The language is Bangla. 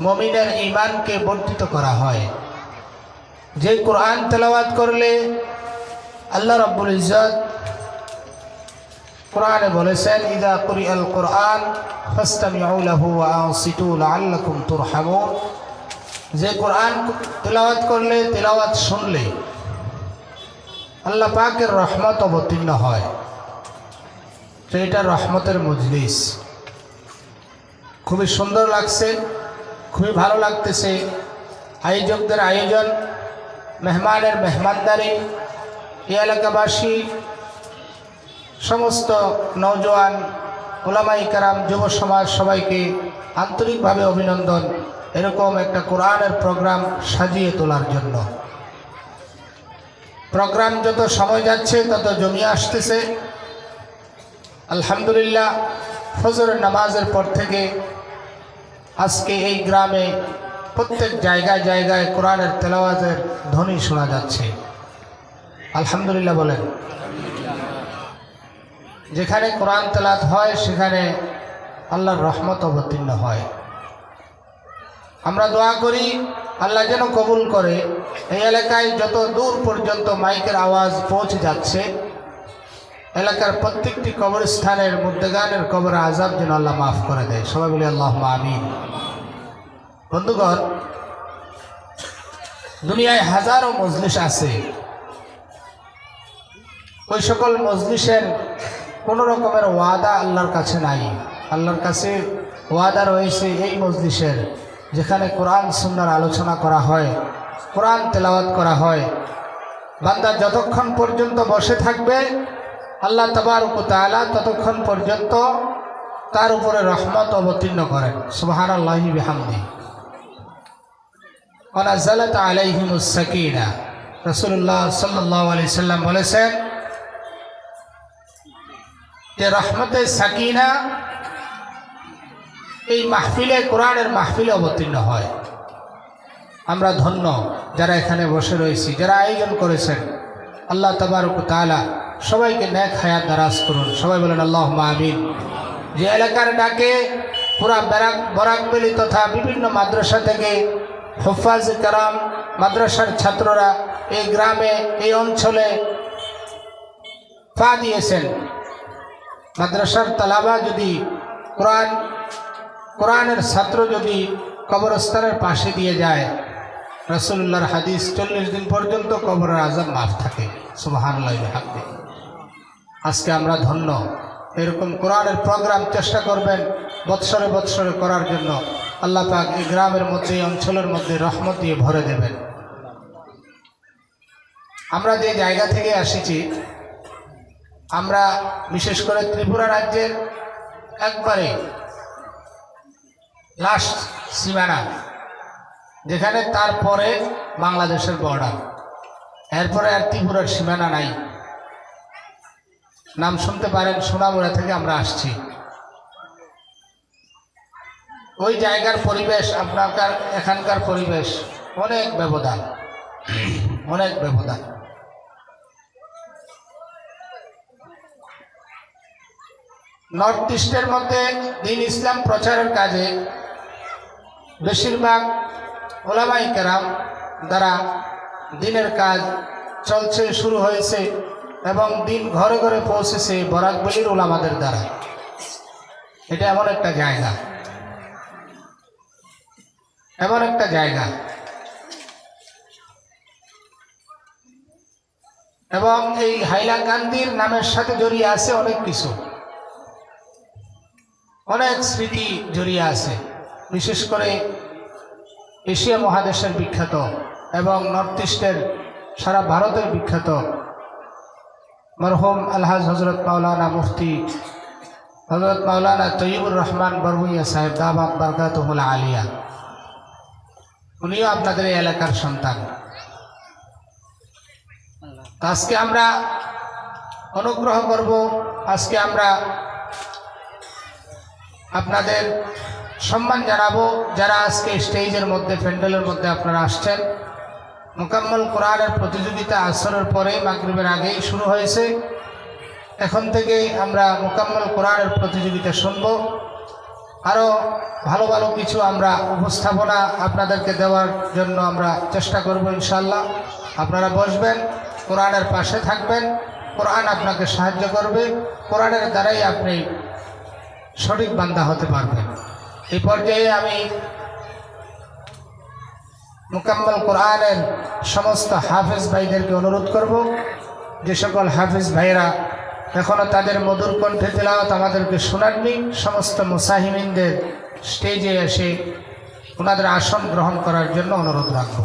মমিনের ইমানকে বর্ধিত করা হয়। যে কোরআন তেলাওয়াত করলে আল্লাহ রব্বুল ইজত কোরআনে বলেছেন, ইদা কুরি আল কোরআন যে কোরআন তেলাওয়াত করলে তেলাওয়াত শুনলে আল্লাহ পাকের রহমত অবতীর্ণ হয়। তো এটা রহমতের মজলিস। খুবই সুন্দর লাগছে। খুবই ভালো লাগতেছে। আয়োজকদের আয়োজন, মেহমানের মেহমানদারি, এই এলাকাবাসী, সমস্ত নৌজওয়ান ওলামাই কারাম যুব সমাজ সবাইকে আন্তরিকভাবে অভিনন্দন। এরকম একটা কোরআনের প্রোগ্রাম সাজিয়ে তোলার জন্য। প্রোগ্রাম যত সময় যাচ্ছে, তত জমিয়ে আসতেছে। আলহামদুলিল্লাহ, ফজরের নামাজের পর থেকে আজকে এই গ্রামে প্রত্যেক জায়গায় জায়গায় কোরআনের তেলাওয়াতের ধ্বনি শোনা যাচ্ছে। আলহামদুলিল্লাহ বলেন। যেখানে কোরআন তেলাত হয়, সেখানে আল্লাহর রহমত অবতীর্ণ হয়। আমরা দোয়া করি, আল্লাহ যেন কবুল করে। এই এলাকায় যত দূর পর্যন্ত মাইকের আওয়াজ পৌঁছে যাচ্ছে এলাকার প্রত্যেকটি কবরস্থানের মুদ্দেগানের কবর আজাব যেন আল্লাহ মাফ করে দেয়। সবাই বলি, আল্লাহ আমিন। বন্ধুগণ, দুনিয়ায় হাজারো মজলিস আছে। ওই সকল মজলিসের কোনো রকমের ওয়াদা আল্লাহর কাছে নাই। আল্লাহর কাছে ওয়াদা রয়েছে এই মজলিসের, যেখানে কোরআন সুন্দর আলোচনা করা হয়, কোরআন তেলাওয়াত করা হয়। বান্দা যতক্ষণ পর্যন্ত বসে থাকবে আল্লাহ তবার তালা ততক্ষণ পর্যন্ত তার উপরে রহমত অবতীর্ণ করেন। সুবাহান আল্লাহি বিহামদি। ওনাজালত আলাইহিমুস সাকিনা রসুল্লাহ সাল্লাহ আলি সাল্লাম বলেছেন, যে রহমতে সাকিনা এই মাহফিলে, কোরআনের মাহফিলে অবতীর্ণ হয়। আমরা ধন্য যারা এখানে বসে রয়েছি, যারা আয়োজন করেছেন। আল্লাহ তবারক তালা সবাইকে ন্যাক হায়াত দারাজ করুন। সবাই বলেন আল্লাহ আমিন। যে এলাকার ডাকে পুরা ব্যারাক বরাকবেলি তথা বিভিন্ন মাদ্রাসা থেকে হফাজ কারাম, মাদ্রাসার ছাত্ররা এই গ্রামে, এই অঞ্চলে পা দিয়েছেন। মাদ্রাসার তালাবা যদি কোরআন, কোরআনের ছাত্র যদি কবরস্থানের পাশে দিয়ে যায় রসুল্লাহর হাদিস চল্লিশ দিন পর্যন্ত কবরের আজাব মাফ থাকে। সুবাহান্লাহ হাতে আজকে আমরা ধন্য। এরকম কোরআনের প্রোগ্রাম চেষ্টা করবেন বৎসরে বৎসরে করার জন্য। আল্লাহ পাক এই গ্রামের মধ্যে, এই অঞ্চলের মধ্যে রহমত দিয়ে ভরে দেবেন। আমরা যে জায়গা থেকে আসিছি, আমরা বিশেষ করে ত্রিপুরা রাজ্যের একবারে লাস্ট সীমানা, যেখানে তারপরে বাংলাদেশের বর্ডার এরপরে আর ত্রিপুরার সীমানা নাই। নাম শুনতে পারেন, সোনামুড়া থেকে আমরা আসছি। ওই জায়গার পরিবেশ আপনার এখানকার পরিবেশ, অনেক ব্যবধান। অনেক ব্যবধান। নর্থ ইস্টের মধ্যে দিন ইসলাম প্রচারের কাজে বেশিরভাগ ওলামাই কেরাম দ্বারা দিনের কাজ চলছে, শুরু হয়েছে। এবং দিন ঘরে ঘরে পৌঁছেছে বরাকবলির ওলামাদের দ্বারা। এটা এমন একটা জায়গা। এমন একটা জায়গা। এবং এই হাইলাকান্দির নামের সাথে জড়িয়ে আছে অনেক কিছু। অনেক স্মৃতি জড়িয়ে আছে। বিশেষ করে এশিয়া মহাদেশের বিখ্যাত এবং নর্থ ইস্টের সারা ভারতের বিখ্যাত মরহুম আলহাজ হজরত মাওলানা মুফতি হজরত মাওলানা তৈবুর রহমান বরভুইয়া সাহেব দাবাব বরকাতহুল আলিয়া। উনিও আপনাদের এই এলাকার সন্তান। আজকে আমরা অনুগ্রহ করব, আজকে আমরা আপনাদের সম্মান জানাব, যারা আজকে স্টেজের মধ্যে, প্যান্ডেলের মধ্যে আপনারা আসছেন। মোকাম্মল কোরআনের প্রতিযোগিতা আসরের পরে মাগরিবের আগেই শুরু হয়েছে। এখন থেকেই আমরা মোকাম্মল কোরআনের প্রতিযোগিতা শুনব। আরও ভালো ভালো কিছু আমরা উপস্থাপনা আপনাদেরকে দেওয়ার জন্য আমরা চেষ্টা করব ইনশাল্লাহ আপনারা বসবেন, কোরআনের পাশে থাকবেন, কোরআন আপনাকে সাহায্য করবে, কোরআনের দ্বারাই আপনি সঠিক বান্দা হতে পারবেন। এই পর্যায়ে আমি মুকাম্মল কোরআনের সমস্ত হাফেজ ভাইদেরকে অনুরোধ করব, যে সকল হাফেজ ভাইরা এখনও তাদের মধুর কণ্ঠে তেলাওয়াত আমাদেরকে শোনাননি, সমস্ত মুসাহিমিনদের স্টেজে এসে ওনাদের আসন গ্রহণ করার জন্য অনুরোধ রাখব।